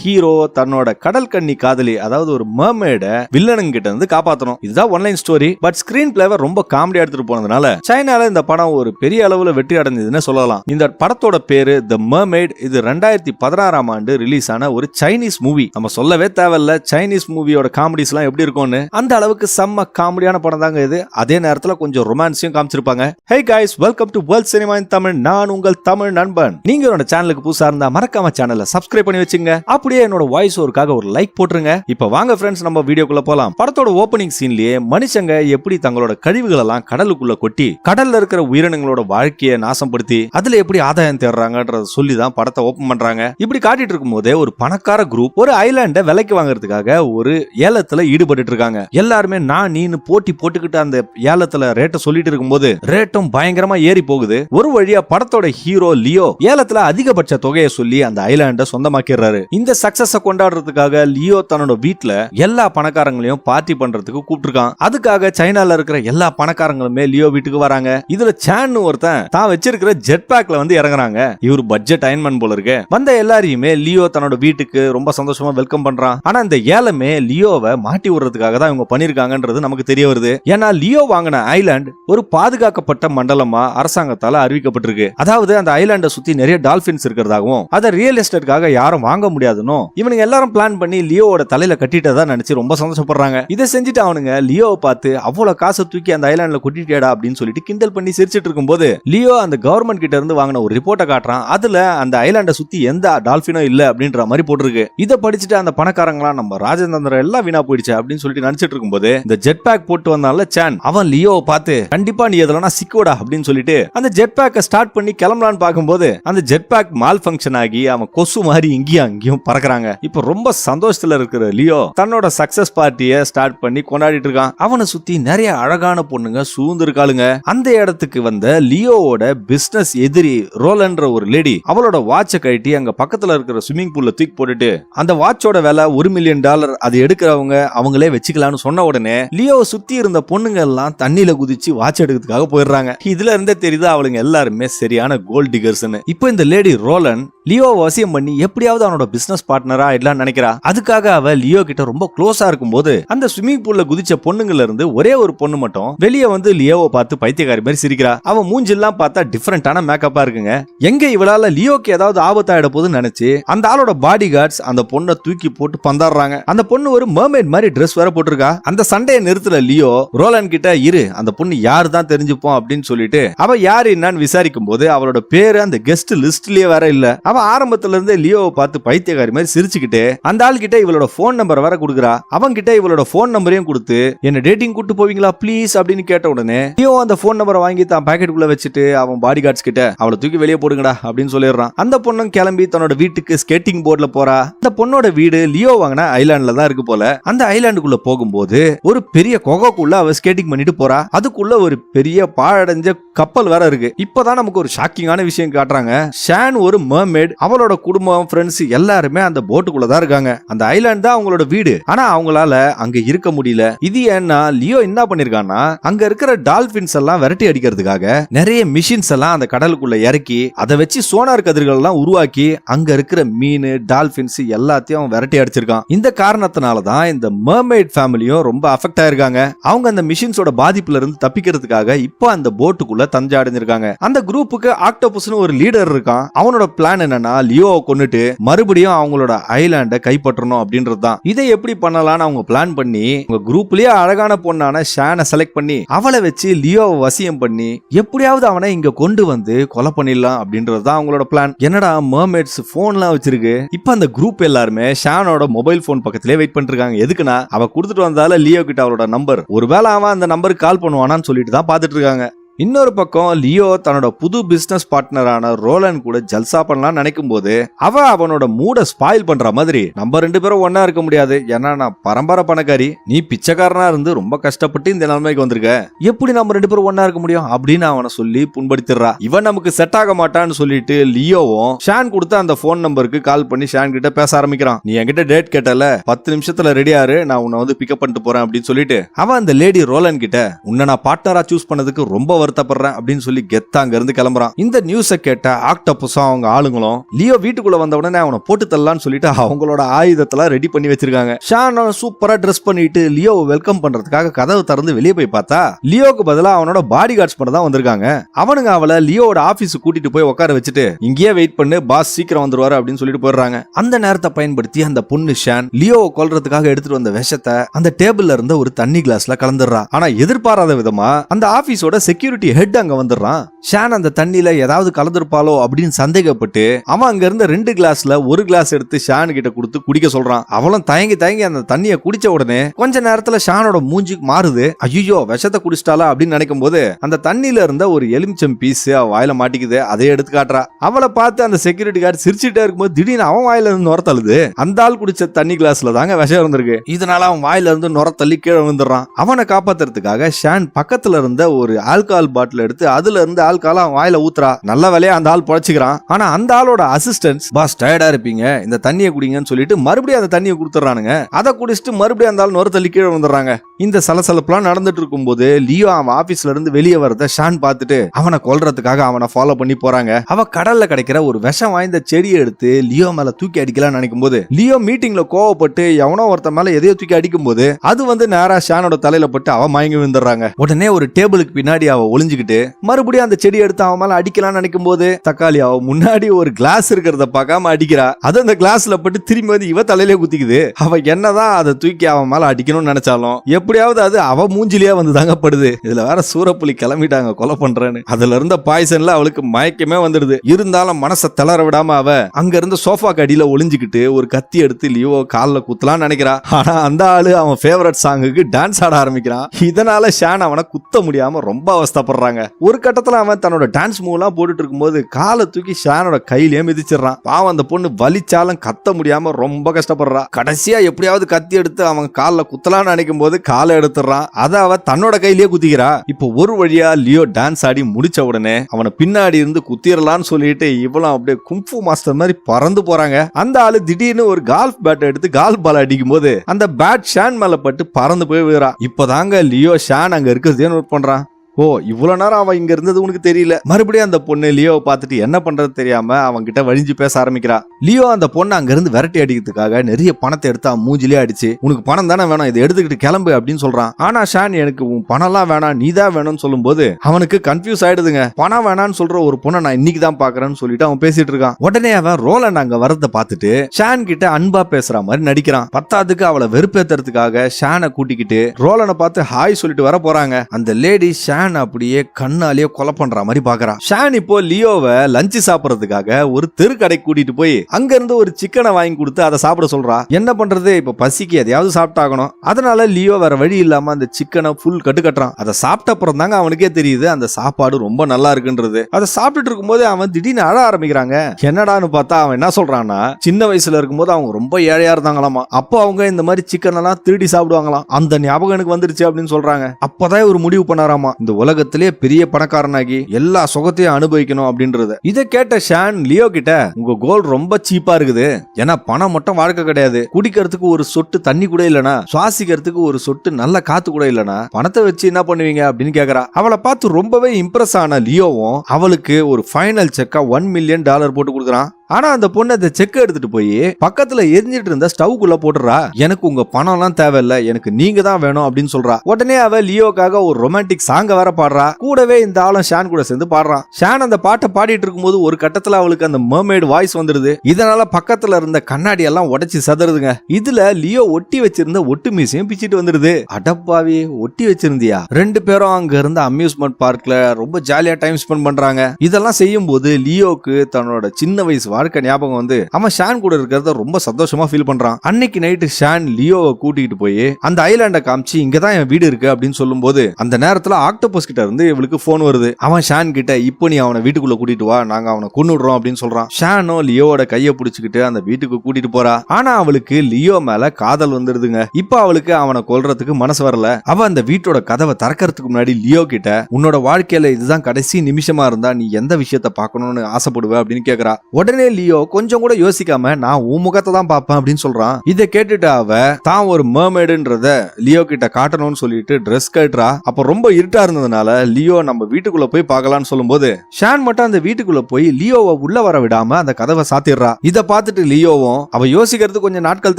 Hero தன்னோட கடல் கன்னி காதலி அதாவது ஒரு mermaid வில்லனுங்க கிட்ட இருந்து காப்பாத்தணும். இதுதான் one line story but screen பிளேவை ரொம்ப காமெடி எடுத்துட்டு போனதுனால சைனால இந்த படம் ஒரு பெரிய அளவுல வெற்றி அடைஞ்சதுன்னு சொல்லலாம். இந்த படத்தோட பேரு த மர்மேட் இது ரெண்டாயிரத்தி பதினாறாம் ஆண்டு ரிலீஸ் ஆன ஒரு சைனீஸ் மூவி நம்ம சொல்லவே தேவையில்ல சைனீஸ் மூவியோட காமெடிஸ் எல்லாம் எப்படி இருக்கும்னு. அந்த அளவுக்கு செம்ம காமெடியான படம் தாங்க இது. அதே நேரத்துல கொஞ்சம் ரொமான்ஸையும் காமிச்சிருப்பாங்க. Hey guys welcome to world cinema in Tamil நான் உங்கள் தமிழ் நண்பன். நீங்க என்னோட சேனலுக்கு புதுசா இருந்தா மறக்காம சேனலை சப்ஸ்கிரைப் பண்ணி வச்சுங்க. அப்படியே என்னோட வாய்ஸ் ஒருக்காக ஒரு லைக் போட்டுருங்க. இப்ப வாங்க ஃப்ரெண்ட்ஸ் நம்ம வீடியோக்குள்ள போலாம். படத்தோட ஓப்பனிங் சீன்லயே மனுஷங்க எப்படி தங்களோட கழிவுகள் எல்லாம் கடலுக்குள்ள கொட்டி கடல்ல இருக்கிற உயிரினங்களோட வாழ்க்கையை நாசப்படுத்தி அதுல எப்படி ஆதாயம் தேடுறாங்கன்றத சொல்லி தான் படத்தை ஓப்பன் பண்றாங்க. இப்படி காட்டிட்டு இருக்கும் போதே ஒரு பணக்கார குரூப் ஒரு ஐலாண்டை விலைக்கு வாங்குறதுக்காக ஒரு ஏலத்துல ஈடுபட்டு இருக்காங்க. எல்லாருமே நான் நீனு போட்டி போட்டுக்கிட்டு அந்த ஏலத்துல ரேட்டை சொல்லிட்டு இருக்கும்போது ரேட்டும் பயங்கரமா ஏறி போகுது. ஒரு வழியா படத்தோட ஹீரோ லியோ ஏலத்துல அதிகபட்ச தொகையை சொல்லி அந்த ஐலாண்டை சொந்தமாக்கிடுறாரு. இந்த சக்சஸ கொண்டாடுறதுக்காக லியோ தன்னோட வீட்ல எல்லா பணக்காரங்களையும் பார்ட்டி பண்றதுக்கு கூப்பிட்டுருக்கான். அதுக்காக சைனால இருக்கிற எல்லா பணக்காரங்களுமே லியோ வீட்டுக்கு வராங்க. இதுல சான்னு ஒருத்தன் தான் வச்சிருக்கிற ஜெட் பேக்ல வந்து இறங்குறாங்க. இவர் பட்ஜெட் அயன்மன் போல இருக்கு. வந்த எல்லாரையுமே லியோ தன்னோட வீட்டுக்கு ரொம்ப சந்தோஷமா வெல்கம் பண்றான். ஆனா இந்த ஏலமே லியோவை மாட்டி விடுறதுக்காக தான் இவங்க பண்ணிருக்காங்கன்றது நமக்கு தெரிய வருது. ஏன்னா லியோ வாங்கின ஐலாண்ட் ஒரு பாதுகாக்கப்பட்ட மண்டலமா அரசாங்கத்தால அறிவிக்கப்பட்டிருக்கு. அதாவது அந்த ஐலாண்டை சுத்தி நிறைய டால்பின்ஸ் இருக்கிறதாகவும் அதை ரியல் எஸ்டேட்காக யாரும் வாங்க முடியாதுன்னு இவனுங்க எல்லாரும் பிளான் பண்ணி லியோவோட தலையில கட்டிட்டதா நினைச்சு ரொம்ப சந்தோஷப்படுறாங்க. இதை செஞ்சுட்டு அவனுங்க லியோவை பார்த்து அவ்வளவு காசை தூக்கி அந்த ஐலாண்ட்ல கொட்டிட்டேடா அப்படின்னு சொல்லிட்டு கிண்டல் பண்ணி சிரிச்சிட்டு இருக்கும்போது லியோ அந்த கவர்மெண்ட் கிட்ட இருந்து வாங்கின ஒரு ரிப்போர்ட்டை காட்டுறான். அதுல அந்த ஐலாண்டை சுத்தி எந்த டால்பினும் இல்ல அப்படின்ற மாதிரி போட்டிருக்கு. இதை படிச்சுட்டு அந்த பணக்காரங்களா நம்ம ராஜதந்திரம் எல்லாம் வீணா போயிடுச்சு அப்படின்னு சொல்லிட்டு நினைச்சிட்டு இருக்கும்போது இந்த ஜெட் பேக் போட்டு வந்தால சேன் அவன் லியோவை பார்த்து கண்டிப்பா நீ எதுலனா சிக்கோடா அப்படின்னு சொல்லிட்டு அந்த ஜெட் பேக்கை ஸ்டார்ட் பண்ணி கிளம்பலான்னு பார்க்கும்போது அந்த ஜெட் பேக் மால் ஃபங்க்ஷன் ஆகி அவன் கொசு மாதிரி இங்கேயும் அங்கேயும் பறக்குறாங்க இப்போ ரொம்ப சந்தோஷத்துல இருக்கிற லியோ தன்னோட சக்சஸ் பார்ட்டியை ஸ்டார்ட் பண்ணி கொண்டாடிட்டு இருக்கான். அவனை சுத்தி நிறைய அழகான பொண்ணுங்க சூழ்ந்து இருக்காளுங்க அந்த இடத்துக்கு வந்த லியோவோட பிசினஸ் எதிரி ரோலன்ற ஒரு லேடி அவளோட வாட்சை கழட்டி அங்க பக்கத்துல இருக்கிற ஸ்விம்மிங் பூல்ல தூக்கி போட்டுட்டு அந்த வாட்சோட விலை ஒரு மில்லியன் டாலர் அது எடுக்கிறவங்க அவங்களே வச்சுக்கலாம்னு சொன்ன உடனே லியோவை சுத்தி இருந்த பொண்ணுங்க எல்லாம் தண்ணியில குதிச்சு வாட்ச் எடுக்கிறதுக்காக போயிடுறாங்க. இதுல இருந்தே தெரியுது அவளுங்க எல்லாருமே சரியான கோல்ட் டிகர்ஸ்னு இப்போ இந்த லேடி ரோலன் லியோ வசியம் பண்ணி எப்படியாவது அவனோட பிசினஸ் பார்ட்னரா இல்லன்னு நினைக்கிறா? அதுக்காக அவ லியோ கிட்ட ரொம்ப க்ளோஸா இருக்கும்போது அந்த ஸ்விம்மிங் பூல்ல குதிச்ச பொண்ணுங்கள இருந்து ஒரே ஒரு பொண்ணு மட்டும் வெளியே வந்து லியோவை பார்த்து பைத்தியக்காரி மாதிரி சிரிக்கிறா. அவன் மூஞ்செல்லாம் பார்த்தா டிஃபரெண்டான மேக்கப்பா இருக்குங்க. எங்க இவளால லியோக்கு ஏதாவது ஆபத்தாயிட போகுதுன்னு நினைச்சு அந்த ஆளோட பாடி கார்ட்ஸ் அந்த பொண்ணை தூக்கி போட்டு பந்தாடுறாங்க. அந்த பொண்ணு ஒரு மர்மேட் மாதிரி ட்ரெஸ் வேற போட்டிருக்கா. அந்த சண்டையை நிறுத்தல லியோ ரோலன் கிட்ட இரு அந்த பொண்ணு யாரு தான் தெரிஞ்சுப்போம் அப்படின்னு சொல்லிட்டு அவ யாரு என்னன்னு விசாரிக்கும் போது அவளோட பேரு அந்த கெஸ்ட் லிஸ்ட்லயே வேற இல்ல. அவ ஆரம்பத்துல இருந்தே லியோவை பார்த்து பைத்தியக்காரி மாதிரி சிரிச்சுக்கிட்டு அந்த ஆள் கிட்ட இவளோட போன் நம்பர் வேற கொடுக்குறா. அவங்க கிட்ட இவளோட போன் நம்பரையும் கொடுத்து என்ன டேட்டிங் கூட்டு போவீங்களா ப்ளீஸ் அப்படின்னு கேட்ட உடனே லியோ அந்த போன் நம்பரை வாங்கி தான் பாக்கெட்டுக்குள்ள வச்சுட்டு அவன் பாடி கார்ட்ஸ் கிட்ட அவளை தூக்கி வெளியே போடுங்கடா அப்படின்னு சொல்லிடுறான். அந்த பொண்ணும் கிளம்பி தன்னோட வீட்டுக்கு ஸ்கேட்டிங் போர்ட்ல போறா. அந்த பொண்ணோட வீடு லியோ வாங்கின ஐலாண்ட்ல தான் இருக்கு போல. அந்த ஐலாண்டுக்குள்ள போகும்போது ஒரு பெரிய கொகைக்குள்ள அவ ஸ்கேட்டிங் பண்ணிட்டு போறா. அதுக்குள்ள ஒரு பெரிய பாழடைஞ்ச கப்பல் வேற இருக்கு. இப்பதான் நமக்கு ஒரு ஷாக்கிங்கான விஷயம் காட்டுறாங்க. ஷான் ஒரு mermaid. அவளோட குடும்பம் ஃப்ரெண்ட்ஸ் எல்லாருமே அந்த போட்டுக்குள்ள தான் இருக்காங்க. அந்த ஐலாண்ட் தான் அவங்களோட வீடு. ஆனா அவங்களால அங்க இருக்க முடியல. இது ஏன்னா லியோ என்ன பண்ணிருக்கான்னா அங்க இருக்கிற டால்பின்ஸ் எல்லாம் விரட்டி அடிக்கிறதுக்காக நிறைய மிஷின்ஸ் எல்லாம் அந்த கடலுக்குள்ள இறக்கி அதை வச்சு சோனார் கதிர்கள் எல்லாம் உருவாக்கி அங்க இருக்கிற மீன் டால்பின்ஸ் எல்லாத்தையும் அவன் விரட்டி அடிச்சிருக்கான். இந்த காரணத்தினால தான் இந்த mermaid ஃபேமிலியும் ரொம்ப அஃபெக்ட் ஆயிருக்காங்க. அவங்க அந்த மிஷின்ஸோட பாதிப்புல இருந்து தப்பிக்கிறதுக்காக இப்போ அந்த போட்டுக்குள்ள தஞ்சை அடைஞ்சிருக்காங்க. அந்த குரூப்புக்கு ஆக்டோபஸ்னு ஒரு லீடர் இருக்கான். அவனோட பிளான் என்னன்னா லியோவை கொன்னுட்டு மறுபடியும் அவங்களோட ஐலாண்ட கைப்பற்றணும் அப்படின்றது தான் இதை எப்படி பண்ணலாம்னு அவங்க பிளான் பண்ணி உங்க குரூப்லயே அழகான பொண்ணான ஷானை செலக்ட் பண்ணி அவளை வச்சு லியோவை வசியம் பண்ணி எப்படியாவது அவனை இங்க கொண்டு வந்து கொலை பண்ணிடலாம் அப்படின்றது தான் அவங்களோட பிளான் என்னடா மர்மேட்ஸ் போன்லாம் வச்சிருக்கு. இப்போ அந்த குரூப் எல்லாருமே ஷானோட மொபைல் போன் பக்கத்திலே வெயிட் பண்ணிட்டு இருக்காங்க எதுக்குன்னா அவ கொடுத்துட்டு வந்தால லியோ கிட்ட அவளோட நம்பர் ஒருவேளை அவன் அந்த நம்பருக்கு கால் பண்ணுவானான்னு சொல்லிட்டு தான் பார்த்துட்டு இருக்காங்க. இன்னொரு பக்கம் லியோ தன்னோட புது பிசினஸ் பார்ட்னரான ரோலன் கூட ஜல்சா பண்ணலாம் நினைக்கும் போது அவ அவனோட மூட ஸ்பாயில் பண்ற மாதிரி நம்ம ரெண்டு பேரும் ஒன்னா இருக்க முடியாது. ஏன்னா நான் பரம்பரை பணக்காரி நீ பிச்சைக்காரனா இருந்து ரொம்ப கஷ்டப்பட்டு இந்த நிலைமைக்கு வந்திருக்க. எப்படி நம்ம ரெண்டு பேரும் ஒன்னா இருக்க முடியும்? அப்படின்னு அவனை சொல்லி புண்படுத்திடுறா. இவன் நமக்கு செட் ஆக மாட்டான்னு சொல்லிட்டு லியோவும் ஷான் கொடுத்த அந்த போன் நம்பருக்கு கால் பண்ணி ஷான் கிட்ட பேச ஆரம்பிக்கிறான். நீ என்கிட்ட டேட் கேட்டல? பத்து நிமிஷத்துல ரெடியாரு நான் உன்னை வந்து பிக்கப் பண்ணிட்டு போறேன் அப்படின்னு சொல்லிட்டு அவன் அந்த லேடி ரோலன் கிட்ட உன்னை நான் பார்ட்னரா சூஸ் பண்ணதுக்கு ரொம்ப வருத்தப்படுறேன் அப்படின்னு சொல்லி கெத்தா அங்க இருந்து கிளம்புறான். இந்த நியூஸை கேட்ட ஆக்டபஸும் அவங்க ஆளுங்களும் லியோ வீட்டுக்குள்ள வந்த உடனே அவனை போட்டு தள்ளலாம்னு சொல்லிட்டு அவங்களோட ஆயுதத்தெல்லாம் ரெடி பண்ணி வச்சிருக்காங்க. ஷான் சூப்பரா ட்ரெஸ் பண்ணிட்டு லியோவை வெல்கம் பண்றதுக்காக கதவு திறந்து வெளியே போய் பார்த்தா லியோக்கு பதிலா அவனோட பாடி கார்ட்ஸ் மட்டும் தான் வந்திருக்காங்க. அவனுங்க அவளை லியோட ஆபீஸ் கூட்டிட்டு போய் உட்கார வச்சுட்டு இங்கேயே வெயிட் பண்ணு பாஸ் சீக்கிரம் வந்துருவாரு அப்படின்னு சொல்லிட்டு போயிடுறாங்க. அந்த நேரத்தை பயன்படுத்தி அந்த பொண்ணு ஷான் லியோவை கொல்றதுக்காக எடுத்துட்டு வந்த விஷத்தை அந்த டேபிள்ல இருந்த ஒரு தண்ணி கிளாஸ்ல கலந்துடுறா. ஆனா எதிர்பாராத விதமா அந்த ஆபீஸோட செக்யூரிட்டி செக்யூரிட்டி ஹெட் அங்க வந்துடுறான். ஷான் அந்த தண்ணியில ஏதாவது கலந்துருப்பாளோ அப்படின்னு சந்தேகப்பட்டு அவன் அங்க இருந்த ரெண்டு கிளாஸ்ல ஒரு கிளாஸ் எடுத்து ஷான் கிட்ட கொடுத்து குடிக்க சொல்றான். அவளும் தயங்கி தயங்கி அந்த தண்ணிய குடிச்ச உடனே கொஞ்ச நேரத்துல ஷானோட மூஞ்சி மாறுது. ஐயோ விஷத்தை குடிச்சிட்டாளா அப்படின்னு நினைக்கும் போது அந்த தண்ணியில இருந்த ஒரு எலுமிச்சம் பீஸ் அவ வாயில மாட்டிக்குது. அதை எடுத்து காட்டுறா. அவளை பார்த்து அந்த செக்யூரிட்டி கார்டு சிரிச்சுட்டே இருக்கும்போது திடீர்னு அவன் வாயில இருந்து நுரத்தழுது அந்த ஆள் குடிச்ச தண்ணி கிளாஸ்ல தாங்க விஷம் இருந்திருக்கு. இதனால அவன் வாயில இருந்து நுரத்தள்ளி கீழே விழுந்துடுறான். அவனை காப்பாத்துறதுக்காக ஷான் பக்கத்துல இருந்த ஒரு ஆல்கா ஆல்கஹால் பாட்டில் எடுத்து அதுல இருந்து ஆல்கஹால் அவன் வாயில ஊத்துறா. நல்ல வேலையா அந்த ஆள் பொழைச்சிக்கிறான். ஆனா அந்த ஆளோட அசிஸ்டன்ஸ் பாஸ் டயர்டா இருப்பீங்க. இந்த தண்ணியை குடிங்கன்னு சொல்லிட்டு மறுபடியும் அந்த தண்ணியை கொடுத்துறானுங்க அதை குடிச்சிட்டு மறுபடியும் அந்த ஆள் நுர தள்ளி கீழே வந்துடுறாங்க இந்த சலசலப்புலாம் நடந்துட்டு இருக்கும்போது லியோ அவன் ஆபீஸ்ல இருந்து வெளியே வரத ஷான் பார்த்துட்டு அவனை கொல்றதுக்காக அவனை ஃபாலோ பண்ணி போறாங்க. அவ கடல்ல கிடைக்கிற ஒரு விஷம் வாய்ந்த செடியை எடுத்து லியோ மேல தூக்கி அடிக்கலாம்னு நினைக்கும் போது லியோ மீட்டிங்ல கோவப்பட்டு எவனோ ஒருத்த மேல எதையோ தூக்கி அடிக்கும் போது அது வந்து நேரா ஷானோட தலையில பட்டு அவன் மயங்கி விழுந்துடுறாங்க உடனே ஒரு டேபிளுக்கு பின்னாடி அவ ஒளிஞ்சுக்கிட்டு மறுபடியும் அந்த செடி எடுத்து அவன் மேல அடிக்கலாம்னு நினைக்கும் போது தக்காளி அவ முன்னாடி ஒரு கிளாஸ் இருக்கிறத பார்க்காம அடிக்கிறா. அது அந்த கிளாஸ்ல பட்டு திரும்பி வந்து இவ தலையிலே குத்திக்குது. அவ என்னதான் அதை தூக்கி அவன் மேல அடிக்கணும்னு நினைச்சாலும் எப்படியாவது அது அவ மூஞ்சிலேயே வந்து தாங்க படுது இதுல வேற சூரப்புலி கிளம்பிட்டாங்க கொலை பண்றேன்னு. அதுல இருந்த பாய்சன்ல அவளுக்கு மயக்கமே வந்துடுது. இருந்தாலும் மனசை தளர விடாம அவ அங்க இருந்த சோஃபா கடியில ஒளிஞ்சுக்கிட்டு ஒரு கத்தி எடுத்து லியோ கால்ல குத்தலாம்னு நினைக்கிறா. ஆனா அந்த ஆளு அவன் ஃபேவரட் சாங்குக்கு டான்ஸ் ஆட ஆரம்பிக்கிறான். இதனால ஷான் அவனை குத்த முடியாம ரொம்ப அவஸ்தைப்படுறாங்க ஒரு கட்டத்துல அவன் தன்னோட டான்ஸ் மூவ்லாம் போட்டுட்டு இருக்கும்போது காலை தூக்கி ஷானோட கையிலேயே மிதிச்சிடுறான். பாவம் அந்த பொண்ணு வலிச்சாலும் கத்த முடியாம ரொம்ப கஷ்டப்படுறா. கடைசியா எப்படியாவது கத்தி எடுத்து அவன் காலில் குத்தலான்னு நினைக்கும் போது காலை எடுத்துடுறான். அதை அவ தன்னோட கையிலேயே குத்திக்கிறா. இப்போ ஒரு வழியா லியோ டான்ஸ் ஆடி முடிச்ச உடனே அவனை பின்னாடி இருந்து குத்திரலான்னு சொல்லிட்டு இவளும் அப்படியே கும்ஃபு மாஸ்டர் மாதிரி பறந்து போறாங்க. அந்த ஆளு திடீர்னு ஒரு கால்ஃப் பேட் எடுத்து கால்ஃப் பால் அடிக்கும் போது அந்த பேட் ஷான் மேல பட்டு பறந்து போய் விழுறா. இப்போதாங்க லியோ ஷான் அங்க இருக்கிறதே நோட் பண்றான். ஓ இவ்வளவு நேரம் அவன் இங்க இருந்தது உனக்கு தெரியல. மறுபடியும் அந்த பொண்ணு லியோவை பார்த்துட்டு என்ன பண்றது தெரியாம அவன் கிட்ட வழிஞ்சு பேச ஆரம்பிக்கிறா. லியோ அந்த பொண்ணை அங்க இருந்து விரட்டி அடிக்கிறதுக்காக நிறைய பணத்தை எடுத்து அவன் மூஞ்சிலே அடிச்சு உனக்கு பணம் தானே வேணும் இதை எடுத்துக்கிட்டு கிளம்பு அப்படின்னு சொல்றான். ஆனா ஷான் எனக்கு உன் பணம்லாம் வேணாம் நீ தான் வேணும்னு சொல்லும்போது அவனுக்கு கன்ஃபியூஸ் ஆயிடுதுங்க. பணம் வேணாம்னு சொல்ற ஒரு பொண்ணை நான் இன்னைக்கு தான் பாக்குறேன்னு சொல்லிட்டு அவன் பேசிட்டு இருக்கான். உடனே அவன் ரோலண்ட் அங்க வரத பார்த்துட்டு ஷான் கிட்ட அன்பா பேசுற மாதிரி நடிக்கிறான். பத்தாவதுக்கு அவளை வெறுப்பேத்துறதுக்காக ஷானை கூட்டிக்கிட்டு ரோலனை பார்த்து ஹாய் சொல்லிட்டு வர போறாங்க. அந்த லேடி ஷான் அப்படியே கண்ணாலேயே கொலை பண்ற மாதிரி பாக்குறான். ஷான் இப்போ லியோவை லஞ்ச் சாப்பிடறதுக்காக ஒரு தெரு கடை கூட்டிட்டு போய் அங்க இருந்து ஒரு சிக்கனை வாங்கி கொடுத்து அதை சாப்பிட சொல்றா. என்ன பண்றது? இப்ப பசிக்கு எதையாவது சாப்பிட்டாகணும். அதனால லியோ வேற வழி இல்லாம அந்த சிக்கனை ஃபுல் கட்டு கட்டுறான். அதை சாப்பிட்ட அப்புறம் தாங்க அவனுக்கே தெரியுது அந்த சாப்பாடு ரொம்ப நல்லா இருக்குன்றது. அதை சாப்பிட்டுட்டு இருக்கும்போது அவன் திடீர்னு அழ ஆரம்பிக்கிறாங்க. என்னடான்னு பார்த்தா அவன் என்ன சொல்றான்னா சின்ன வயசுல இருக்கும்போது அவங்க ரொம்ப ஏழையா இருந்தாங்களாமா. அப்போ அவங்க இந்த மாதிரி சிக்கன் எல்லாம் திருடி சாப்பிடுவாங்களாம். அந்த ஞாபகம் எனக்கு வந்துருச்சு அப்படின்னு சொல்றாங்க. அப்பதான் ஒரு முடிவு பண்ணாராமா. இந்த உலகத்திலே பெரிய பணக்காரனாகி எல்லா சுகத்தையும் அனுபவிக்கணும் அப்படின்றது. இதை கேட்ட ஷான் லியோ கிட்ட உங்க கோல் ரொம்ப சீப்பா இருக்குது. ஏன்னா பணம் மட்டும் வாழ்க்கை கிடையாது. குடிக்கிறதுக்கு ஒரு சொட்டு தண்ணி கூட இல்லனா சுவாசிக்கிறதுக்கு ஒரு சொட்டு நல்ல காத்து கூட இல்லனா பணத்தை வச்சு என்ன பண்ணுவீங்க? அப்படின்னு கேக்குறா. அவளை பார்த்து ரொம்பவே இம்ப்ரெஸ் ஆன லியோவும் அவளுக்கு ஒரு ஃபைனல் செக்கா ஒன் மில்லியன் டாலர் போட்டு கொடுக்குறான். ஆனா அந்த பொண்ணு அந்த செக் எடுத்துட்டு போய் பக்கத்துல எரிஞ்சிட்டு இருந்த ஸ்டவ்க்குள்ள போட்டுறா. எனக்கு உங்க பணம் எல்லாம் தேவையில்ல. எனக்கு நீங்க தான் வேணும் அப்படின்னு சொல்றா. உடனே அவ லியோக்காக ஒரு ரொமான்டிக் சாங்க வேற பாடுறா. கூடவே இந்த ஆளும் ஷான் கூட சேர்ந்து பாடுறான் ஷான் அந்த பாட்டை பாடிட்டு இருக்கும்போது ஒரு கட்டத்துல அவளுக்கு அந்த mermaid வாய்ஸ் வந்துருது. இதனால பக்கத்துல இருந்த கண்ணாடி எல்லாம் உடைச்சு சதறுதுங்க இதுல லியோ ஒட்டி வச்சிருந்த ஒட்டு மீசையும் பிச்சிட்டு வந்துருது. அடப்பாவி ஒட்டி வச்சிருந்தியா? ரெண்டு பேரும் அங்க இருந்த அம்யூஸ்மெண்ட் பார்க்ல ரொம்ப ஜாலியா டைம் ஸ்பெண்ட் பண்றாங்க. இதெல்லாம் செய்யும் போது லியோக்கு தன்னோட சின்ன வயசு வாழ்க்கை ஞாபகம் வந்து அவன் ஷான் கூட இருக்கிறத ரொம்ப சந்தோஷமா ஃபீல் பண்றான். அன்னைக்கு நைட்டு ஷான் லியோவை கூட்டிகிட்டு போய் அந்த ஐலாண்டை காமிச்சு இங்கதான் என் வீடு இருக்கு அப்படின்னு சொல்லும்போது அந்த நேரத்துல ஆக்டோபஸ் கிட்ட இருந்து இவளுக்கு போன் வருது. அவன் ஷான் கிட்ட இப்போ நீ அவனை வீட்டுக்குள்ள கூட்டிட்டு வா நாங்க அவனை கொண்டு விடுறோம் அப்படின்னு சொல்றான். ஷானோ லியோவோட கையை பிடிச்சிக்கிட்டு அந்த வீட்டுக்கு கூட்டிட்டு போறா. ஆனா அவளுக்கு லியோ மேல காதல் வந்துருதுங்க. இப்போ அவளுக்கு அவனை கொல்றதுக்கு மனசு வரல. அவ அந்த வீட்டோட கதவை திறக்கறதுக்கு முன்னாடி லியோ கிட்ட உன்னோட வாழ்க்கையில இதுதான் கடைசி நிமிஷமா இருந்தா நீ எந்த விஷயத்த பாக்கணும்னு ஆசைப்படுவ? அப்படின்னு கேக்குறா. உடனே லியோ கொஞ்சம் கூட யோசிக்காம நான் உன் முகத்தை தான் பார்ப்பேன் அப்படின்னு சொல்றான். இதை கேட்டுட்டு அவ தான் ஒரு mermaidன்றத லியோ கிட்ட காட்டணும்னு சொல்லிட்டு ட்ரெஸ் கட்டுறா. அப்ப ரொம்ப இருட்டா இருந்ததுனால லியோ நம்ம வீட்டுக்குள்ள போய் பார்க்கலாம்னு சொல்லும்போது ஷான் மட்டும் அந்த வீட்டுக்குள்ள போய் லியோவை உள்ள வர விடாம அந்த கதவை சாத்திடுறா. இத பார்த்துட்டு லியோவும் அவ யோசிக்கிறது கொஞ்சம் நாட்கள்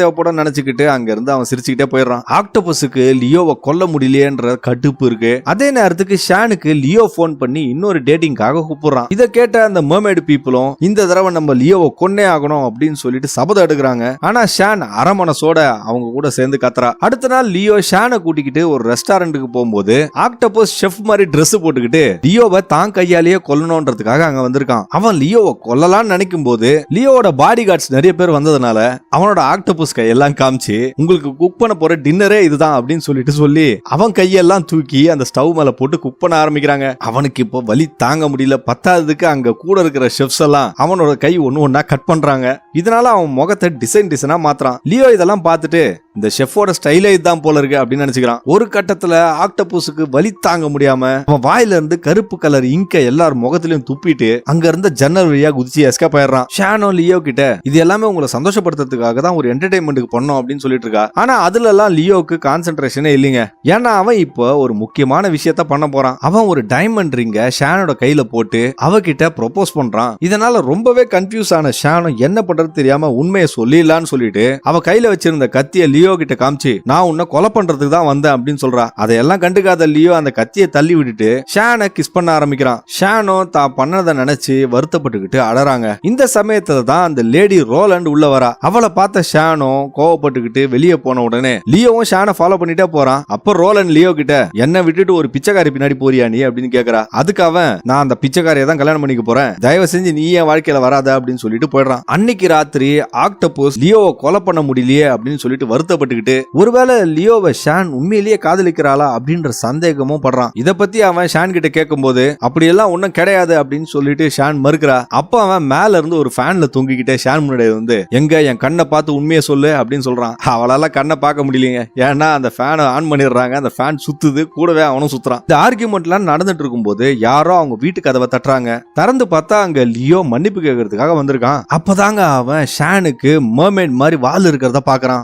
தேவைப்படும் நினைச்சுக்கிட்டு அங்க இருந்து அவன் சிரிச்சுக்கிட்டே போயிடுறான். ஆக்டோபஸுக்கு லியோவை கொல்ல முடியலையேன்ற கட்டுப்பு இருக்கு. அதே நேரத்துக்கு ஷானுக்கு லியோ ஃபோன் பண்ணி இன்னொரு டேட்டிங்காக கூப்பிடுறான். இதை கேட்ட அந்த mermaid பீப்புளும் இந்த தடவை நம்ம லியோவை கொன்னே ஆகணும் அப்படின்னு சொல்லிட்டு சபதம் எடுக்கிறாங்க. ஆனா ஷான் அரமனசோட அவங்க கூட சேர்ந்து கத்துறா. அடுத்த நாள் லியோ ஷானை கூட்டிக்கிட்டு ஒரு ரெஸ்டாரண்ட்டுக்கு போகும்போது ஆக்டோபஸ் செஃப் மாதிரி ட்ரெஸ் போட்டுக்கிட்டு லியோவை தான் கையாலேயே கொல்லணும்ன்றதுக்காக அங்க வந்திருக்கான். அவன் லியோவை கொல்லலாம்னு நினைக்கும் போது லியோவோட பாடி கார்ட்ஸ் நிறைய பேர் வந்ததுனால அவனோட ஆக்டோபஸ் கையெல்லாம் காமிச்சு உங்களுக்கு குக் பண்ண போற டின்னரே இதுதான் அப்படின்னு சொல்லிட்டு சொல்லி அவன் கையெல்லாம் தூக்கி அந்த ஸ்டவ் மேல போட்டு குக் பண்ண ஆரம்பிக்கிறாங்க. அவனுக்கு இப்போ வலி தாங்க முடியல. பத்தாததுக்கு அங்க கூட இருக்கிற ஷெஃப்ஸ் எல்லாம் அவனோட கை ஒன்று ஒன்றா கட் பண்றாங்க. இதனால அவன் முகத்தை டிசைன் டிசைனா மாத்துறான். லியோ இதெல்லாம் பார்த்துட்டு இந்த ஷெஃபோட ஸ்டைலே இதுதான் போல இருக்கு அப்படின்னு நினைச்சுக்கிறான். ஒரு கட்டத்துல ஆக்டபூசுக்கு வலி தாங்க முடியாம அவன் வாயில இருந்து கருப்பு கலர் இங்க எல்லார் முகத்திலையும் துப்பிட்டு அங்க இருந்த ஜன்னல் வழியா குதிச்சு எஸ்கேப் ஆயிடுறான். ஷானோ லியோ கிட்ட இது எல்லாமே உங்களை சந்தோஷப்படுத்துறதுக்காக தான் ஒரு என்டர்டைன்மெண்ட்டுக்கு பண்ணோம் அப்படின்னு சொல்லிட்டு இருக்கா. ஆனா அதுல எல்லாம் லியோக்கு கான்சென்ட்ரேஷனே இல்லைங்க. ஏன்னா அவன் இப்போ ஒரு முக்கியமான விஷயத்த பண்ண போறான். அவன் ஒரு டைமண்ட் ரிங்க ஷானோட கையில போட்டு அவகிட்ட ப்ரொபோஸ் பண்றான். இதனால ரொம்பவே கன்ஃபியூஸ் ஆன ஷானோ என்ன பண்றது தெரியாம உண்மையை சொல்லிடலான்னு சொல்லிட்டு அவ கையில வச்சிருந்த கத்திய லியோ கிட்ட காமிச்சு நான் உன்னை கொலை பண்றதுக்கு தான் வந்தேன் அப்படின்னு சொல்றா. அதையெல்லாம் கண்டுக்காத லியோ அந்த கத்தியை தள்ளி விட்டுட்டு ஷானை கிஸ் பண்ண ஆரம்பிக்கிறான். ஷானோ தான் பண்ணதை நினைச்சு வருத்தப்பட்டுக்கிட்டு அழறாங்க. இந்த சமயத்துல தான் அந்த லேடி ரோலண்ட் உள்ள வரா. அவளை பார்த்த ஷானோ கோவப்பட்டுக்கிட்டு வெளியே போன உடனே லியோவும் ஷானை ஃபாலோ பண்ணிட்டே போறான். அப்ப ரோலண்ட் லியோ கிட்ட என்ன விட்டுட்டு ஒரு பிச்சைக்காரி பின்னாடி போறியா நீ? அப்படின்னு கேக்குறா. அதுக்கு அவன் நான் அந்த பிச்சைக்காரியை தான் கல்யாணம் பண்ணிக்க போறேன். தயவு செஞ்சு நீ என் வாழ்க்கையில வராத அப்படின்னு சொல்லிட்டு போயிடுறான். அன்னைக்கு ராத்திரி ஆக்டபோஸ் லியோவை கொலை பண்ண முடியலையே அப்படின்னு சொல்லிட்டு வருத்தப்பட்டுக்கிட்டு ஒருவேளை லியோவை ஷான் உண்மையிலேயே காதலிக்கிறாளா? அப்படின்ற சந்தேகமும் படுறான். இதை பத்தி அவன் ஷான் கிட்ட கேட்கும்போது அப்படியெல்லாம் ஒன்றும் கிடையாது அப்படின்னு சொல்லிட்டு ஷான் மறுக்கிறா. அப்ப அவன் மேல இருந்து ஒரு ஃபேன்ல தூங்கிக்கிட்டே ஷான் முன்னாடி வந்து எங்க என் கண்ணை பார்த்து உண்மையை சொல்லு அப்படின்னு சொல்றான். அவளால கண்ணை பார்க்க முடியலைங்க. ஏன்னா அந்த ஃபேனை ஆன் பண்ணிடுறாங்க. அந்த ஃபேன் சுத்துது. கூடவே அவனும் சுத்துறான். இந்த ஆர்கியூமெண்ட்லாம் நடந்துட்டு இருக்கும்போது யாரோ அவங்க வீட்டு கதவை தட்டுறாங்க. திறந்து பார்த்தா அங்க லியோ மன்னிப்பு கேட்கறதுக்காக வந்திருக்கான். அப்பதாங்க அவன் ஷானுக்கு மர்மேட் மாதிரி வால் இருக்கிறத பாக்குறான்.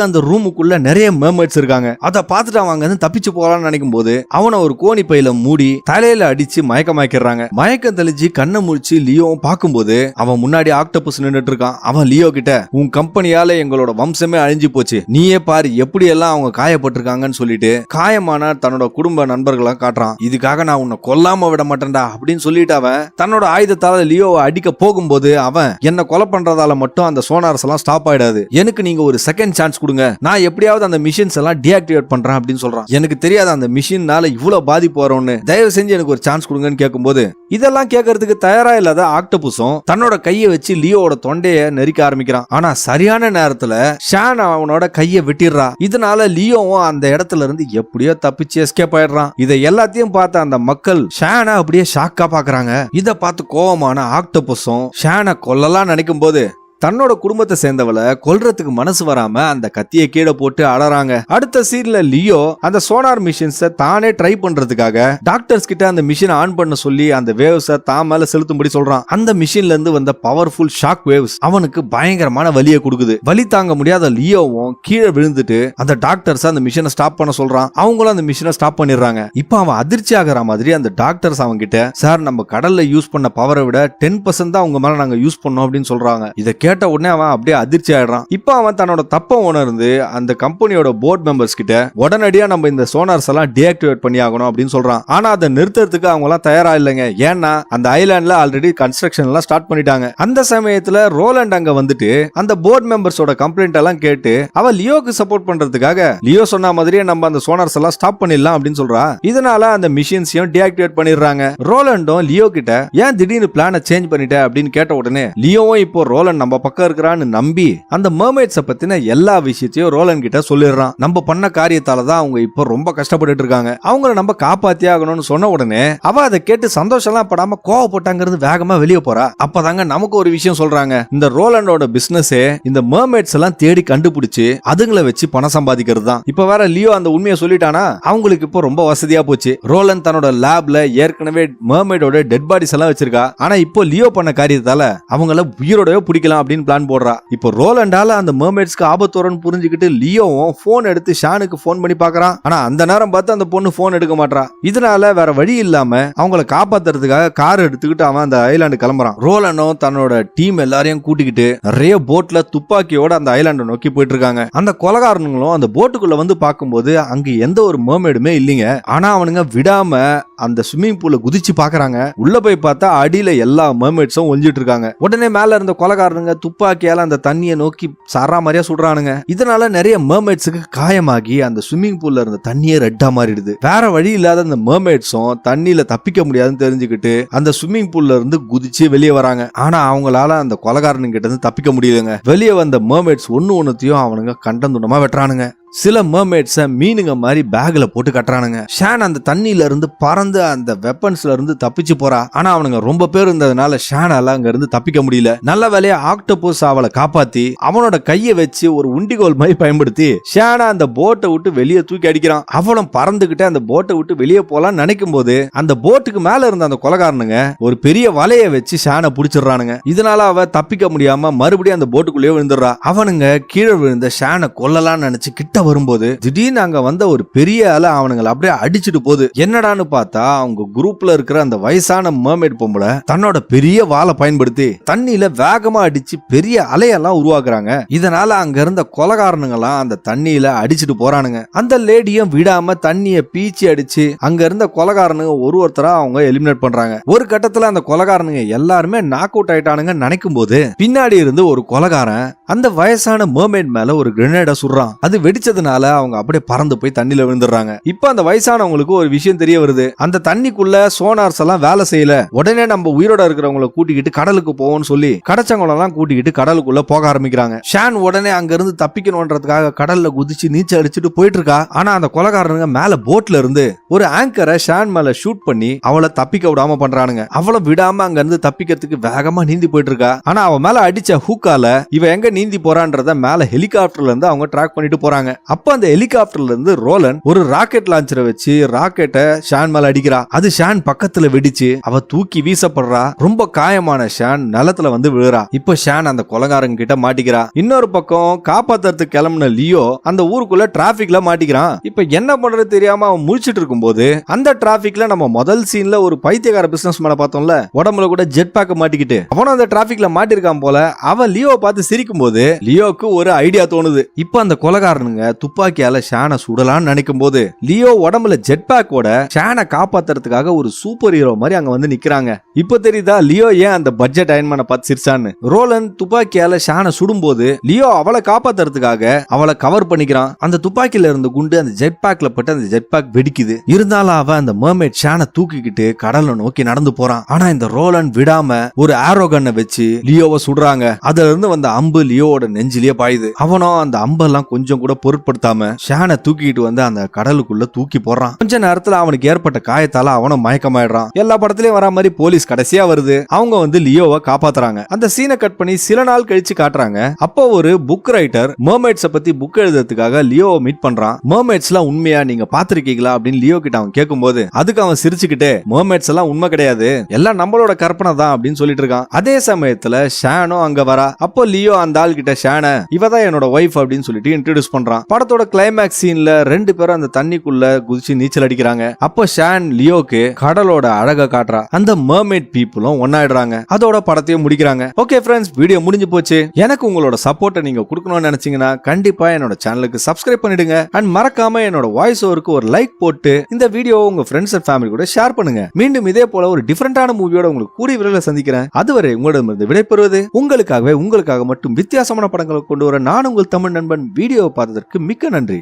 இருக்க அந்த ரூமுக்குள்ள நிறைய mermaids இருக்காங்க. அதை பார்த்துட்டு அவன் தப்பிச்சு போகலாம்னு நினைக்கும் போது அவனை ஒரு கோணி பையில மூடி தலையில அடிச்சு மயக்கமாக்கிறாங்க மயக்கம் தெளிச்சு கண்ணை முடிச்சு லியோவும் பார்க்கும்போது அவன் முன்னாடி ஆக்டோபஸ் நின்றுட்டு இருக்கான். அவன் லியோ கிட்ட உன் கம்பெனியால எங்களோட வம்சமே அழிஞ்சு போச்சு. நீயே பாரு எப்படி எல்லாம் அவங்க காயப்பட்டிருக்காங்கன்னு சொல்லிட்டு காயமான தன்னோட குடும்ப நண்பர்களை காட்டுறான். இதுக்காக நான் உன்னை கொல்லாம விட மாட்டேன்டா அப்படின்னு சொல்லிட்டு அவன் தன்னோட ஆயுதத்தால லியோவை அடிக்க போகும்போது அவன் என்ன கொலை பண்றதால மட்டும் அந்த சோனார்ஸ் எல்லாம் ஸ்டாப் ஆயிடாது. எனக்கு நீங்க ஒரு செகண்ட் சான்ஸ் கொடுங்க. நான் எப்படியாவது அந்த மிஷின்ஸ் எல்லாம் டீஆக்டிவேட் பண்றேன் அப்படின்னு சொல்றான். எனக்கு தெரியாது அந்த மிஷின்னால இவ்வளவு பாதிப்பு வரும்னு. தயவு செஞ்சு எனக்கு ஒரு சான்ஸ் கொடுங்கன்னு கேட்கும்போது இதெல்லாம் கேட்கறதுக்கு தயாரா இல்லாத ஆக்டபுஸும் தன்னோட கையை வச்சு லியோவோட தொண்டையை நெரிக்க ஆரம்பிக்கிறான். ஆனா சரியான நேரத்துல ஷான் அவனோட கையை வெட்டிடுறா. இதனால லியோவும் அந்த இடத்துல இருந்து எப்படியோ தப்பிச்சு எஸ்கேப் ஆயிடுறான். இதை எல்லாத்தையும் பார்த்த அந்த மக்கள் ஷானை அப்படியே ஷாக்கா பாக்குறாங்க இதை பார்த்து கோவமான ஆக்டோபஸும் ஷானை கொல்லலாம் நினைக்கும் போது தன்னோட குடும்பத்தை சேர்ந்தவளை கொல்றதுக்கு மனசு வராம அந்த கத்தியை கீழே போட்டு அழறாங்க அடுத்த சீன்ல லியோ அந்த சோனார் மிஷின்ஸ தானே ட்ரை பண்றதுக்காக டாக்டர்ஸ் கிட்ட அந்த மிஷினை ஆன் பண்ண சொல்லி அந்த வேவ்ஸ தான் மேல செலுத்தும்படி சொல்றான். அந்த மிஷின்ல இருந்து வந்த பவர்ஃபுல் ஷாக் வேவ்ஸ் அவனுக்கு பயங்கரமான வலியை கொடுக்குது. வலி தாங்க முடியாத லியோவும் கீழே விழுந்துட்டு அந்த டாக்டர்ஸ் அந்த மிஷினை ஸ்டாப் பண்ண சொல்றான். அவங்களும் அந்த மிஷினை ஸ்டாப் பண்ணிடுறாங்க. இப்போ அவன் அதிர்ச்சி ஆகிற மாதிரி அந்த டாக்டர்ஸ் அவங்க கிட்ட சார் நம்ம கடல்ல யூஸ் பண்ண பவரை விட டென் பர்சன்ட் தான் உங்க மேல நாங்க யூஸ் பண்ணோம் அப்படின்னு சொல்றாங்க. இதை கேட்ட உடனே அவன் அப்படியே அதிர்ச்சி ஆயிடுறான். இப்போ அவன் தன்னோட தப்ப உணர்ந்து அந்த கம்பெனியோட போர்ட் மெம்பர்ஸ் கிட்ட உடனடியா நம்ம இந்த சோனார்ஸ் எல்லாம் டீஆக்டிவேட் பண்ணி ஆகணும் அப்படின்னு சொல்றான். ஆனா அதை நிறுத்துறதுக்கு அவங்க எல்லாம் தயாரா இல்லைங்க. ஏன்னா அந்த ஐலாண்ட்ல ஆல்ரெடி கன்ஸ்ட்ரக்ஷன் எல்லாம் ஸ்டார்ட் பண்ணிட்டாங்க. அந்த சமயத்துல ரோலண்ட் அங்க வந்துட்டு அந்த போர்ட் மெம்பர்ஸோட கம்ப்ளைண்ட் எல்லாம் கேட்டு அவ லியோக்கு சப்போர்ட் பண்றதுக்காக லியோ சொன்ன மாதிரியே நம்ம அந்த சோனார்ஸ் எல்லாம் ஸ்டாப் பண்ணிடலாம் அப்படின்னு சொல்றா. இதனால அந்த மிஷின்ஸையும் டீஆக்டிவேட் பண்ணிடுறாங்க. ரோலண்டும் லியோ கிட்ட ஏன் திடீர்னு பிளான சேஞ்ச் பண்ணிட்ட? அப்படின்னு கேட்ட உடனே லியோவும் இப்போ ரோலண்ட் நம்ம பக்கம் இருக்கிறான்னு நம்பி அந்த mermaids-அ பத்தின எல்லா விஷயத்தையும் ரோலன் கிட்ட சொல்லிடுறான். நம்ம பண்ண காரியத்தால தான் அவங்க இப்போ ரொம்ப கஷ்டப்பட்டுட்டு இருக்காங்க. அவங்கள நம்ம காப்பாத்தியே ஆகணும்னு சொன்ன உடனே அவ அதை கேட்டு சந்தோஷம்லாம் படாம கோவப்பட்டாங்கிறது வேகமா வெளியே போறா. அப்பதாங்க நமக்கு ஒரு விஷயம் சொல்றாங்க. இந்த ரோலண்டோட பிசினஸே இந்த mermaids எல்லாம் தேடி கண்டுபிடிச்சு அதுங்களை வச்சு பணம் சம்பாதிக்கிறது தான் இப்ப வேற லியோ அந்த உண்மையை சொல்லிட்டானா? அவங்களுக்கு இப்போ ரொம்ப வசதியா போச்சு. ரோலன் தன்னோட லேப்ல ஏற்கனவே mermaid-ஓட டெட் பாடிஸ் எல்லாம் வச்சிருக்கா. ஆனா இப்போ லியோ பண்ண காரியத்தால அவங்கள உயிரோடவே பிடிக்கலாம் அப்படின்னு பிளான் போடுறா. இப்போ ரோலண்டால அந்த mermaids-க்கு ஆபத்து வரும்னு புரிஞ்சுக்கிட்டு லியோவும் போன் எடுத்து ஷானுக்கு போன் பண்ணி பாக்குறான் ஆனா அந்த நேரம் பார்த்து அந்த பொண்ணு போன் எடுக்க மாட்றா. இதனால வேற வழி இல்லாம அவங்கள காப்பாத்துறதுக்காக கார் எடுத்துக்கிட்டு அவன் அந்த ஐலாண்டு கிளம்புறான். ரோலனும் தன்னோட டீம் எல்லாரையும் கூட்டிக்கிட்டு நிறைய போட்ல துப்பாக்கியோட அந்த ஐலாண்டை நோக்கி போயிட்டு இருக்காங்க அந்த கொலகாரனுங்களும் அந்த போட்டுக்குள்ள வந்து பார்க்கும்போது அங்க எந்த ஒரு mermaid-உமே இல்லைங்க. ஆனா அவனுங்க விடாம அந்த ஸ்விம்மிங் பூல குதிச்சு பாக்குறாங்க. உள்ள போய் பார்த்தா அடியில எல்லா mermaids-உம் இருக்காங்க உடனே மேல இருந்த கொலகாரனுங்க துப்பாக்கியால அந்த தண்ணியை நோக்கி சரா மாதிரியா சுடுறானுங்க. இதனால நிறைய mermaids-க்கு காயமாகி அந்த ஸ்விம்மிங் பூல்ல இருந்த தண்ணியே ரெட்டா மாறிடுது. வேற வழி இல்லாத அந்த mermaids-உம் தண்ணியில தப்பிக்க முடியாதுன்னு தெரிஞ்சுக்கிட்டு அந்த ஸ்விம்மிங் பூல்ல இருந்து குதிச்சு வெளியே வராங்க. ஆனா அவங்களால அந்த கொலகாரனுங்க கிட்ட இருந்து தப்பிக்க முடியலங்க. வெளியே வந்த mermaids ஒன்னு ஒண்ணுத்தையும் அவனுங்க கண்டந்துண்டமா வெட்டுறானுங்க. சில மர்மேட்ஸை மீனுங்க மாதிரி பேக்ல போட்டு கட்டுறானுங்க. ஷான் அந்த தண்ணியில இருந்து பறந்து அந்த வெப்பன்ஸ்ல இருந்து தப்பிச்சு போறா. ஆனா அவனுங்க ரொம்ப பேர் இருந்ததுனால ஷானால அங்க இருந்து தப்பிக்க முடியல. நல்ல வேலையா ஆக்டோபஸ் அவளை காப்பாத்தி அவனோட கையை வச்சு ஒரு உண்டிகோல் மாதிரி பயன்படுத்தி ஷானா அந்த போட்டை விட்டு வெளியே தூக்கி அடிக்கிறான். அவளும் பறந்துகிட்டே அந்த போட்டை விட்டு வெளியே போலாம்னு நினைக்கும் போது அந்த போட்டுக்கு மேல இருந்த அந்த கொலகாரனுங்க ஒரு பெரிய வலைய வச்சு ஷானை புடிச்சிடுறானுங்க. இதனால அவ தப்பிக்க முடியாம மறுபடியும் அந்த போட்டுக்குள்ளேயே விழுந்துடுறா. அவனுங்க கீழே விழுந்த ஷானை கொல்லலாம்னு நினைச்சு கிட்ட வரும்போது திடீர்னு அங்க வந்த ஒரு பெரிய அலை அவனுங்களை அப்படியே அடிச்சுட்டு போகுது. என்னடான்னு பார்த்தா அவங்க குரூப்ல இருக்கிற அந்த வயசான mermaid பொம்பளை தன்னோட பெரிய வாழை பயன்படுத்தி தண்ணியில வேகமா அடிச்சு பெரிய அலையெல்லாம் உருவாக்குறாங்க. இதனால அங்க இருந்த கொலகாரனுங்கெல்லாம் அந்த தண்ணியில அடிச்சுட்டு போறானுங்க. அந்த லேடியும் விடாம தண்ணிய பீச்சி அடிச்சு அங்க இருந்த கொலகாரனுங்க ஒரு ஒருத்தரா அவங்க எலிமினேட் பண்றாங்க. ஒரு கட்டத்துல அந்த கொலகாரனுங்க எல்லாருமே நாக் அவுட் ஆயிட்டானுங்க நினைக்கும் போது பின்னாடி இருந்து ஒரு கொலகாரன் அந்த வயசான mermaid மேல ஒரு கிரனேட சுடுறான். அது அடிச்சதுனால அவங்க அப்படியே பறந்து போய் தண்ணியில விழுந்துடுறாங்க. இப்ப அந்த வயசானவங்களுக்கு ஒரு விஷயம் தெரிய வருது. அந்த தண்ணிக்குள்ள சோனார்ஸ் எல்லாம் வேலை செய்யல. உடனே நம்ம உயிரோட இருக்கிறவங்கள கூட்டிக்கிட்டு கடலுக்கு போவோம்னு சொல்லி கடச்சவங்கள எல்லாம் கூட்டிக்கிட்டு கடலுக்குள்ள போக ஆரம்பிக்கிறாங்க. ஷான் உடனே அங்க இருந்து தப்பிக்கணும்ன்றதுக்காக கடல்ல குதிச்சு நீச்சல் அடிச்சுட்டு போயிட்டு இருக்கா ஆனா அந்த கொலகாரனுங்க மேல போட்ல இருந்து ஒரு ஆங்கரை ஷான் மேல ஷூட் பண்ணி அவளை தப்பிக்க விடாம பண்றானுங்க. அவளை விடாம அங்க இருந்து தப்பிக்கிறதுக்கு வேகமா நீந்தி போயிட்டு இருக்கா ஆனா அவ மேல அடிச்ச ஹூக்கால இவ எங்க நீந்தி போறான்றத மேல ஹெலிகாப்டர்ல இருந்து அவங்க ட்ராக் பண்ணிட்டு போறாங்க. அப்ப அந்த ஹெலிகாப்டர்ல இருந்து ரோலன் ஒரு ராக்கெட் லான்ச்சரை வச்சு ராக்கெட்டை ஷான் மேல அடிக்கிறா. அது ஷான் பக்கத்துல வெடிச்சு அவ தூக்கி வீசப்படுறா. ரொம்ப காயமான ஷான் நிலத்துல வந்து விழுறா. இப்ப ஷான் அந்த கொலகாரங்க கிட்ட மாட்டிக்கிறா. இன்னொரு பக்கம் காப்பாத்துறதுக்கு கிளம்புன லியோ அந்த ஊருக்குள்ள டிராபிக்ல மாட்டிக்கிறான். இப்ப என்ன பண்றது தெரியாம அவன் முழிச்சிட்டு இருக்கும்போது அந்த டிராபிக்ல நம்ம முதல் சீன்ல ஒரு பைத்தியக்கார பிசினஸ் மேல பார்த்தோம்ல உடம்புல கூட ஜெட் பேக்க மாட்டிக்கிட்டு. அவனும் அந்த டிராபிக்ல மாட்டிருக்கான் போல அவன் லியோ பார்த்து சிரிக்கும் போது லியோக்கு ஒரு ஐடியா தோணுது. இப்ப அந்த கொலகாரனுங்க துப்பாக்கியால ஷானை சுடலாம்னு நினைக்கும் போது லியோ உடம்புல ஜெட் பேக்கோட ஷானை காப்பாத்துறதுக்காக ஒரு சூப்பர் ஹீரோ மாதிரி அங்க வந்து நிக்கிறாங்க. இப்ப தெரியுதா லியோ ஏன் அந்த பட்ஜெட் அயன் பண்ண பார்த்து சிரிச்சான்னு? ரோலன் துப்பாக்கியால ஷானை சுடும்போது லியோ அவளை காப்பாத்துறதுக்காக அவளை கவர் பண்ணிக்கிறான். அந்த துப்பாக்கில இருந்த குண்டு அந்த ஜெட் பேக்ல பட்டு அந்த ஜெட் பேக் வெடிக்குது. இருந்தாலும் அவன் அந்த mermaid ஷானை தூக்கிக்கிட்டு கடலை நோக்கி நடந்து போறான். ஆனா இந்த ரோலன் விடாம ஒரு ஆரோ கண்ணை வச்சு லியோவை சுடுறாங்க. அதுல இருந்து வந்த அம்பு லியோவோட நெஞ்சிலேயே பாயுது. அவனும் அந்த அம்பெல்லாம் கொஞ்சம் கூட பொருட்படுத்தாம ஷானை தூக்கிட்டு வந்து அந்த கடலுக்குள்ள தூக்கி போடுறான். கொஞ்ச நேரத்துல அவனுக்கு ஏற்பட்ட காயத்தால அவனும் மயக்கமாயிடுறான். எல்லா படத்துலயும் வரா மாதிரி போலீஸ் கடைசியா வருது. அவங்க வந்து லியோவை காப்பாத்துறாங்க. அந்த சீனை கட் பண்ணி சில நாள் கழிச்சு காட்டுறாங்க. அப்போ ஒரு புக் ரைட்டர் மர்மேட்ஸ பத்தி புக் எழுதுறதுக்காக லியோவை மீட் பண்றான். மர்மேட்ஸ் எல்லாம் உண்மையா நீங்க பாத்திருக்கீங்களா அப்படின்னு லியோ கிட்ட அவன் கேட்கும்போது அதுக்கு அவன் சிரிச்சுக்கிட்டு மர்மேட்ஸ் எல்லாம் உண்மை கிடையாது. எல்லாம் நம்மளோட கற்பனை தான் அப்படின்னு சொல்லிட்டு இருக்கான். அதே சமயத்துல ஷானும் அங்க வரா. அப்போ லியோ அந்த ஆள் கிட்ட ஷான இவ தான் என்னோட ஒய்ஃப் அப்படின்னு சொல்லிட்டு இன்ட்ரடியூஸ் பண்றான். படத்தோட கிளைமேக்ஸ் சீன்ல ரெண்டு பேரும் அந்த தண்ணிக்குள்ள குதிச்சு நீச்சல் அடிக்கிறாங்க. அப்போ ஷான் லியோக்கு கடலோட அழக காட்டுறா. அந்த மர்மேட் பீப்புளும் ஒன்னாயிடுறாங்க அதோட படத்தையும் முடிக்கிறாங்க. ஓகே ஃப்ரெண்ட்ஸ் வீடியோ முடிஞ்சு போச்சு. எனக்கு உங்களோட சப்போர்ட்டை நீங்க கொடுக்கணும்னு நினைச்சீங்கன்னா கண்டிப்பா என்னோட சேனலுக்கு சப்ஸ்கிரைப் பண்ணிடுங்க. அண்ட் மறக்காம என்னோட வாய்ஸ் ஓவருக்கு ஒரு லைக் போட்டு இந்த வீடியோ உங்க ஃப்ரெண்ட்ஸ் அண்ட் ஃபேமிலி கூட ஷேர் பண்ணுங்க. மீண்டும் இதே போல ஒரு டிஃபரெண்டான மூவியோட உங்களுக்கு கூடிய விரைவில் சந்திக்கிறேன். அதுவரை உங்களிடமிருந்து விடைபெறுவது உங்களுக்காகவே உங்களுக்காக மட்டும் வித்தியாசமான படங்களை கொண்டு வர நான் உங்கள் தமிழ் நண்பன். வீடியோ பார்த்ததற்கு மிக்க நன்றி.